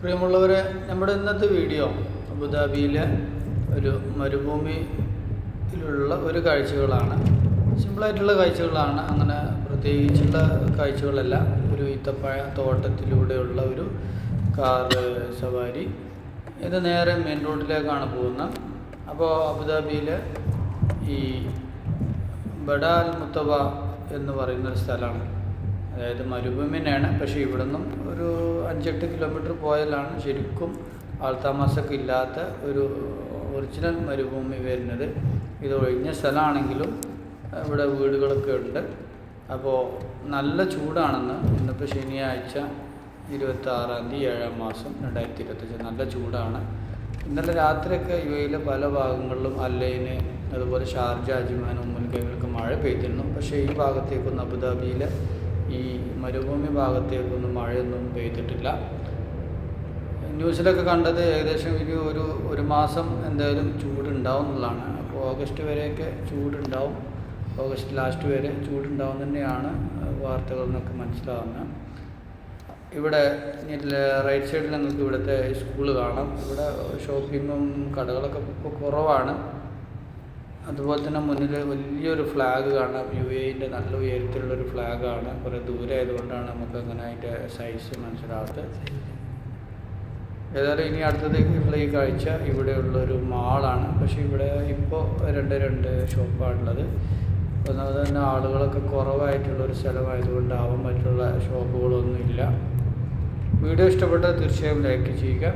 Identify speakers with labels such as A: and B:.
A: പ്രിയമുള്ളവരെ നമ്മുടെ ഇന്നത്തെ വീഡിയോ അബുദാബിയിലെ ഒരു മരുഭൂമിയിലുള്ള ഒരു കാഴ്ചകളാണ്. സിമ്പിളായിട്ടുള്ള കാഴ്ചകളാണ്. അങ്ങനെ പ്രത്യേകിച്ചുള്ള കാഴ്ചകളല്ല. ഒരു ഈത്തപ്പഴ തോട്ടത്തിലൂടെയുള്ള ഒരു കാർ സവാരി. ഇത് നേരെ മെയിൻ റോഡിലേക്കാണ് പോകുന്നത്. അപ്പോൾ അബുദാബിയിലെ ഈ ബഡാൽ മുത്തബ എന്ന് പറയുന്ന ഒരു സ്ഥലമാണ്. അതായത് മരുഭൂമിനെയാണ് പക്ഷേ ഇവിടെ നിന്നും ഒരു അഞ്ചെട്ട് കിലോമീറ്റർ പോയാലാണ് ശരിക്കും ആൾത്താമസമൊക്കെ ഇല്ലാത്ത ഒരു ഒറിജിനൽ മരുഭൂമി വരുന്നത്. ഇത് ഒഴിഞ്ഞ സ്ഥലമാണെങ്കിലും ഇവിടെ വീടുകളൊക്കെ ഉണ്ട്. അപ്പോൾ നല്ല ചൂടാണെന്ന് ഇന്നിപ്പോൾ ശനിയാഴ്ച ഇരുപത്തി ആറാം തീയതി ഏഴാം മാസം രണ്ടായിരത്തി ഇരുപത്തഞ്ച് നല്ല ചൂടാണ്. ഇന്നലെ രാത്രിയൊക്കെ യു എയിലെ പല ഭാഗങ്ങളിലും അല്ലയിന് അതുപോലെ ഷാർജ അജ്മാൻ മുൻകൈകൾക്ക് മഴ പെയ്തിരുന്നു. പക്ഷേ ഈ ഭാഗത്തേക്കൊന്നും അബുദാബിയിലെ ഈ മരുഭൂമി ഭാഗത്തേക്കൊന്നും മഴയൊന്നും പെയ്തിട്ടില്ല. ന്യൂസിലൊക്കെ കണ്ടത് ഏകദേശം ഇനി ഒരു ഒരു മാസം എന്തായാലും ചൂടുണ്ടാവും എന്നുള്ളതാണ്. അപ്പോൾ ഓഗസ്റ്റ് വരെയൊക്കെ ചൂടുണ്ടാവും. ഓഗസ്റ്റ് ലാസ്റ്റ് വരെ ചൂടുണ്ടാവും തന്നെയാണ് വാർത്തകളിൽ നിന്നൊക്കെ മനസ്സിലാവുന്നത്. ഇവിടെ റൈറ്റ് സൈഡിൽ നിങ്ങൾക്ക് ഇവിടുത്തെ സ്കൂൾ കാണാം. ഇവിടെ ഷോപ്പിങ്ങും കടകളൊക്കെ ഇപ്പോൾ കുറവാണ്. അതുപോലെ തന്നെ മുന്നിൽ വലിയൊരു ഫ്ലാഗ് കാണാം. യു എന്റെ നല്ല ഉയരത്തിലുള്ളൊരു ഫ്ലാഗാണ് കുറേ ദൂരെ ആയതുകൊണ്ടാണ് നമുക്ക് അങ്ങനെ അതിന്റെ സൈസ് മനസ്സിലാവാത്തത്. ഏതായാലും ഇനി അടുത്തതേക്കുള്ള ഈ കാഴ്ച ഇവിടെയുള്ളൊരു മാളാണ് പക്ഷേ ഇവിടെ ഇപ്പോൾ രണ്ട് രണ്ട് ഷോപ്പാണുള്ളത് ഒന്നാമത് തന്നെ ആളുകളൊക്കെ കുറവായിട്ടുള്ളൊരു സ്ഥലമായതുകൊണ്ടാവാൻ മറ്റുള്ള ഷോപ്പുകളൊന്നുമില്ല വീഡിയോ ഇഷ്ടപ്പെട്ടാൽ തീർച്ചയായും ലൈക്ക് ചെയ്യുക.